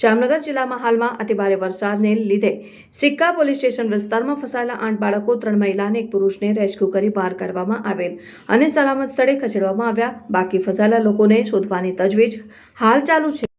જામનગર જિલ્લામાં હાલમાં અતિભારે વરસાદને લીધે સિક્કા પોલીસ સ્ટેશન વિસ્તારમાં ફસાયેલા આઠ બાળકો, ત્રણ મહિલા અને એક પુરુષને રેસ્ક્યુ કરી બહાર કાઢવામાં આવેલ અને સલામત સ્થળે ખસેડવામાં આવ્યા. બાકી ફસાયેલા લોકોને શોધવાની તજવીજ હાલ ચાલુ છે.